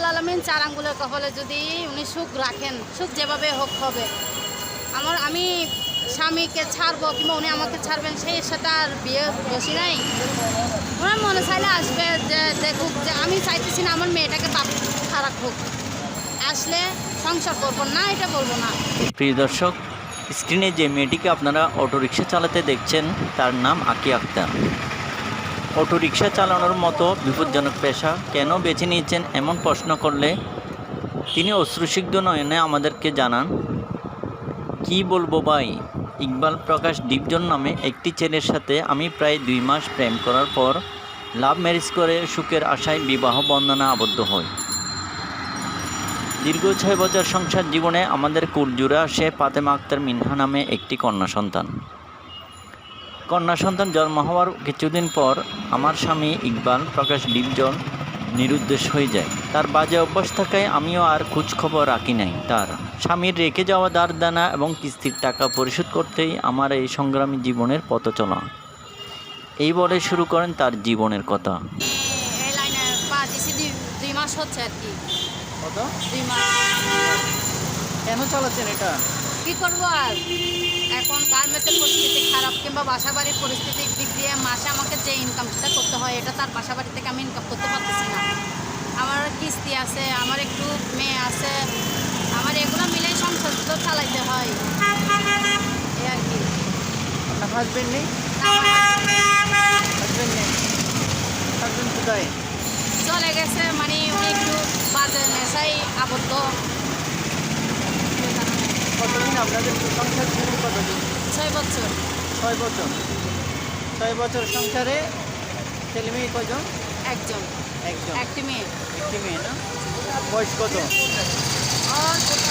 আমিন চার আঙ্গুলের কপালে যদি উনি সুখ রাখেন, সুখ যেভাবে হোক হবে। আমার, আমি স্বামীকে ছাড়বো কিংবা উনি আমাকে ছাড়বেন, সেই সাথে আর বিয়ে বসি নাই। ওনার মনে চাইলে আসবে যে, দেখুক যে, আমি চাইতেছি না আমার মেয়েটাকে বাপ খারাপ হোক। আসলে সংসার করব না, এটা বলব না। প্রিয় দর্শক, স্ক্রিনে যে মেয়েটিকে আপনারা অটোরিকশা চালাতে দেখছেন, তার নাম আকি আক্তার। অটোরিকশা চালানোর মতো বিপজ্জনক পেশা কেন বেছে নিয়েছেন এমন প্রশ্ন করলে তিনি অশ্রুসিগ্ধ নয়নে আমাদেরকে জানান, কি বলব ভাই? ইকবাল প্রকাশ ডিপজন নামে একটি ছেলের সাথে আমি প্রায় দুই মাস প্রেম করার পর লাভ ম্যারেজ করে সুখের আশায় বিবাহ বন্ধনে আবদ্ধ হই। দীর্ঘ ছয় বছর সংসার জীবনে আমাদের কুল সে পাতেমা আক্তার মিনহা নামে একটি কন্যা সন্তান। কন্যা সন্তান জন্ম হওয়ার কিছুদিন পর আমার স্বামী ইকবাল প্রকাশ ডিপজন নিরুদ্দেশ হয়ে যায়। তার বাজে অভ্যাস থাকায় আমিও আর খোঁজ খবর রাখি নাই তার। স্বামীর রেখে যাওয়া দার দানা এবং কিস্তির টাকা পরিশোধ করতেই আমার এই সংগ্রামী জীবনের পথ চলা এই বলে শুরু করেন তার জীবনের কথা। এই লাইনে পা দিছি দুই দুই মাস হচ্ছে আর কি। কত? দুই মাস। কেন চালাচ্ছেন এটা? কি করব আর? গার্মেন্টের পরিস্থিতি খারাপ কিংবা বাসা বাড়ির পরিস্থিতির দিক দিয়ে মাসে আমাকে যে ইনকামটা করতে হয় এটা তার বাসা বাড়ি থেকে আমি ইনকাম করতে পারতেছি না। আমার কিস্তি আছে আমার একটু মেয়ে আছে আমার এগুলো মিলে সংসার তো চালাইতে হয়। এই আর কি। আপনার হাজবেন্ড নেই? আমার হাজবেন্ড নেই। হাজবেন্ড কোথায়? চলে গেছে মানে উনি একটু বাজে নেশাই আবদ্ধ। কতদিন আপনাদের সংসার জীবন কতদিন? ছয় বছর। ছয় বছর। ছয় বছর সংসারে ছেলে মেয়ে কজন? একজন। একজন। একটি মেয়ে। একটি মেয়ে না? বয়স কত?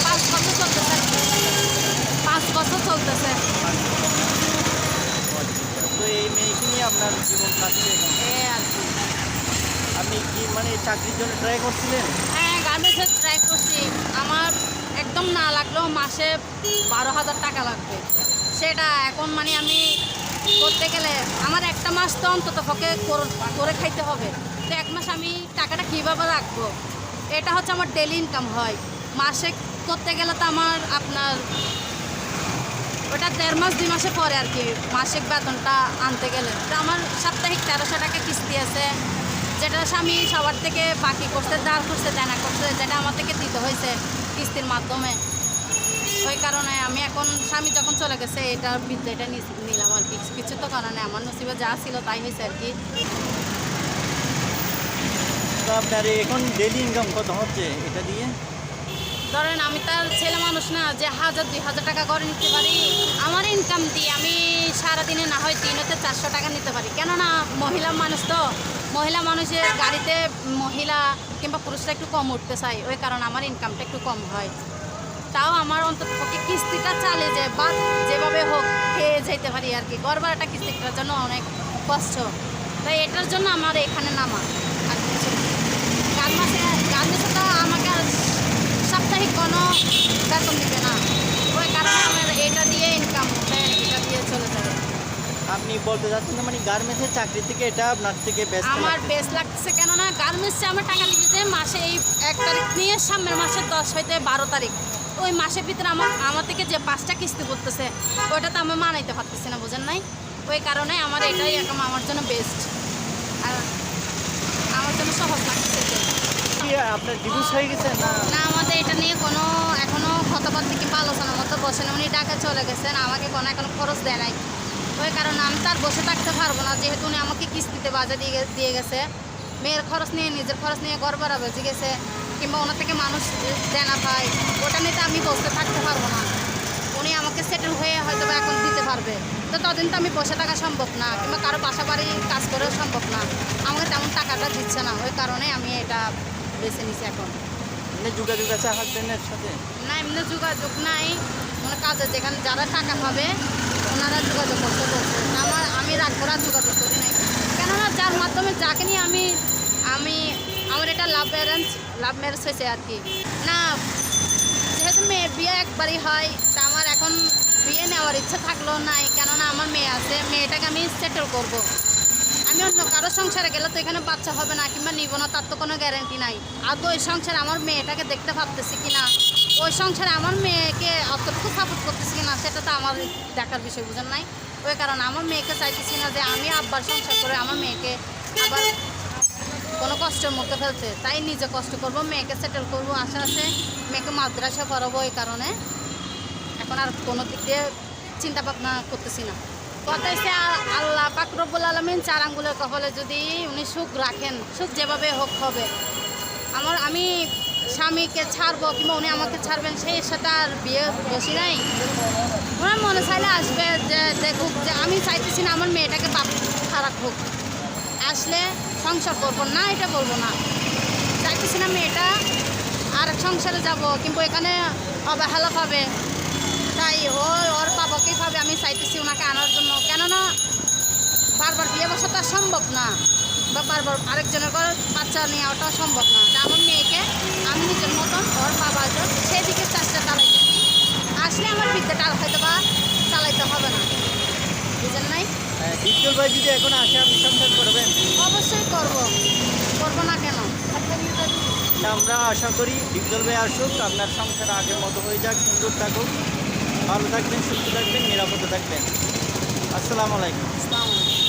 পাঁচ বছর চলতেছে। পাঁচ বছর চলতেছে। তো এই মেয়েকে নিয়ে আপনার জীবন কাটছে আপনি কি মানে চাকরির জন্য ট্রাই করছিলেন? হ্যাঁ গার্মেন্টসে ট্রাই করছি। আমার একদম না লাগলেও মাসে বারো হাজার টাকা লাগবে। সেটা এখন মানে আমি করতে গেলে আমার একটা মাস তো অন্তত পক্ষে কর- খাইতে হবে। তো এক মাস আমি টাকাটা কীভাবে রাখব? এটা হচ্ছে আমার ডেলি ইনকাম হয়। মাসে করতে গেলে তো আমার আপনার ওটা দেড় মাস, দুই মাসে পরে আর কি মাসিক বেতনটা আনতে গেলে। তো আমার সাপ্তাহিক তেরোশো টাকা কিস্তি আছে, যেটা স্বামী সবার থেকে বাকি করতে দাঁড় করতে দেনা করতে যেটা আমার থেকে দিতে হয়েছে কিস্তির মাধ্যমে। ওই কারণে আমি এখন স্বামী যখন চলে গেছে এটার বিদ্যাটা নিলাম আর কি। কিছু তো কারণে আমার নসিবে যা ছিল তাই হয়েছে আর কি। আপনার এখন ডেলি ইনকাম কত হচ্ছে এটা দিয়ে? ধরেন আমি তার ছেলে মানুষ না যে হাজার দুই হাজার টাকা করে নিতে পারি আমার ইনকাম দিয়ে আমি সারাদিনে না হয় তিন হতে চারশো টাকা নিতে পারি। কেননা মহিলা মানুষ তো মহিলা মানুষের গাড়িতে মহিলা কিংবা পুরুষরা একটু কম উঠতে চায় ওই কারণে আমার ইনকামটা একটু কম হয়। তাও আমার অন্তত পক্ষে কিস্তিটা চালে যে বা যেভাবে হোক খেয়ে যেতে পারি আর কি। ঘর ভাড়াটা কিস্তিটার জন্য অনেক কষ্ট। তাই এটার জন্য আমার এখানে নামা আর কিছু। গান মাসে গান মাসে তো আমাকে আর সাপ্তাহিক কোনো বেতন দিবে না। ওই কারণে আমার এটা দিয়ে ইনকাম এটা দিয়ে চলে যাবে। আপনি বলতে চাচ্ছেন মানে গার্মেন্টসের চাকরি থেকে এটা আপনার থেকে ব্যস্ত আমার বেশ লাগতেছে কেননা গার্মেন্টসে আমার টাকা লিখেছে মাসে এই এক তারিখ নিয়ে সামনের মাসের দশ হইতে বারো তারিখ। ওই মাসের ভিতরে আমার আমার থেকে যে পাঁচটা কিস্তি করতেছে ওইটা তো আমি মানাইতে পারতেছি না বোঝেন নাই? ওই কারণে আমার এটাই একদম আমার জন্য বেস্ট আর আমার জন্য সহজ লাগতেছে এটাই। কি আপনার ডিভোর্স হয়ে গেছে না? না আমাদের এটা নিয়ে কোনো এখনও কথাবার্তা কিংবা আলোচনা মতো বসে না উনি ঢাকা চলে গেছেন আমাকে কোনো এখনও খরচ দেয় নাই। ওই কারণে আমি তার বসে থাকতে পারব না যেহেতু উনি আমাকে কিস্তিতে বাজে দিয়ে দিয়ে গেছে। মেয়ের খরচ নিয়ে নিজের খরচ নিয়ে ঘর ভাড়া বেঁচে গেছে। কিংবা ওনার থেকে মানুষ দেনা পায় ওটা নিয়ে আমি বসে থাকতে পারব না। উনি আমাকে সেটেল হয়ে হয়তো বা এখন দিতে পারবে। তো তদিন তো আমি বসে থাকা সম্ভব না কিংবা কারও বাসা বাড়ি কাজ করেও সম্ভব না। আমাকে তেমন টাকাটা দিচ্ছে না ওই কারণে আমি এটা বেছে নিছি এখন। মানে যোগাযোগ আছে সাথে না এমনি যোগাযোগ নাই। মানে কাজে যেখানে যারা টাকা পাবে ওনারা যোগাযোগ করতে বলছে। আমার আমি রাগ করার যোগাযোগ করি নাই কেননা যার মাধ্যমে যাকে নিয়ে আমি আমি আমার এটা লাভ ম্যারেজ লাভ ম্যারেজ হয়েছে আর কি। না, যেহেতু মেয়ের বিয়ে একবারই হয়, তা আমার এখন বিয়ে নেওয়ার ইচ্ছা থাকল নাই, কেননা আমার মেয়ে আছে, মেয়েটাকে আমি সেটেল করব। আমি অন্য কারও সংসারে গেলে তো এখানে বাচ্চা হবে না, কিংবা নিব না, তার তো কোনো গ্যারেন্টি নাই। আদৌ ওই সংসারে আমার মেয়েটাকে দেখতে ভাবতেছি কিনা, ওই সংসারে আমার মেয়েকে অতটুকু সাপোর্ট করতেছি কিনা, সেটা তো আমার দেখার বিষয়, বুঝেন নাই? ওই কারণে আমার মেয়েকে চাইতেছি না যে আমি আব্বার সংসার করে আমার মেয়েকে আবার কোনো কষ্টের মধ্যে ফেলছে, তাই নিজে কষ্ট করব, মেয়েকে সেটেল করব, আশা আছে মেয়েকে মাদ্রাসা পড়াবো এই কারণে। এখন আর কোনো দিক দিয়ে চিন্তা ভাবনা করতেছি না। কথা হচ্ছে আল্লাহ পাকরবুল আলমিন চার আঙ্গুলের কপালে যদি উনি সুখ রাখেন, সুখ যেভাবে হোক হবে। আমার, আমি স্বামীকে ছাড়বো কিংবা উনি আমাকে ছাড়বেন, সেই সাথে আর বিয়ে বসি নাই। ওনার মনে চাইলে আসবে যে, দেখুক যে, আমি চাইতেছি না আমার মেয়েটাকে বাপ খারাপ হোক। আসলে সংসার করব না, এটা বলব না। চাইতেছি না মেয়েটা আর সংসারে যাব, কিন্তু এখানে অবহেলা পাবে। তাই ও ওর বাবাকেই পাবে, আমি চাইতেছি ওনাকে আনার জন্য। কেননা বারবার বিয়ে বসা তো আর সম্ভব না, বা বারবার আরেকজনের ঘর বাচ্চা নিয়ে ওটা সম্ভব না। তা আমার মেয়েকে, আমি নিজের মতন ওর বাবা সেদিকে চেষ্টা চালাইতেছি। আসলে আমার বিদ্যাটা হয়তো বা চালাইতে হবে না। ডিপজল ভাই যদি এখন আসে আপনি সংসার করবেন? অবশ্যই করব। করব না কেন? আমরা আশা করি ডিপজল ভাই আসুক আপনার সংসার আগের মতো হয়ে যাক সুন্দর থাকুক। ভালো থাকবেন সুস্থ থাকবেন নিরাপদে থাকবেন। আসসালামু আলাইকুম। আসসালামু আলাইকুম।